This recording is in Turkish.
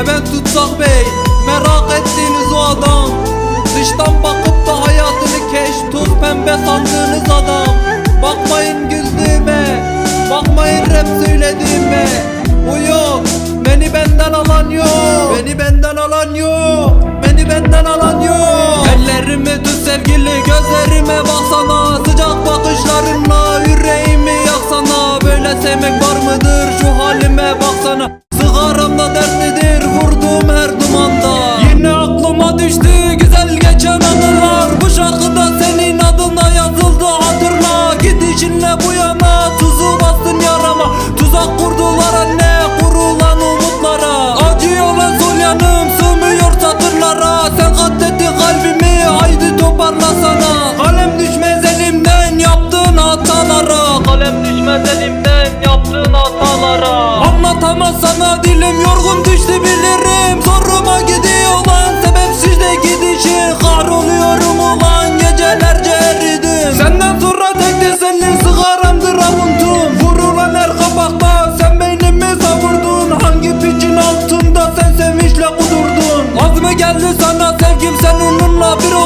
Hemen tutsak bey Merak ettiğiniz o adam. Dıştan bakıp da hayatını keş Tuz pembe sandığınız adam. Bakmayın güldüğüme Bakmayın rap söylediğime. O yok Beni benden alan yok. Beni benden alan yok Beni benden alan yok. Ellerimi tut sevgili gözlerime baksana. Dönmez elimden yaptığın hatalara. Anlatamaz sana dilim yorgun düştü bilirim Zoruma gidiyor lan sebepsiz de gidişi. Kahroluyorum ulan gecelerce eridim. Senden sonra tek tesellim sigaramdır avuntum. Vurulan her kabakta sen beynimi savurdun. Hangi piçin altında sen sevinçle kudurdun? Az mı geldi sana sevgim sen onunla bir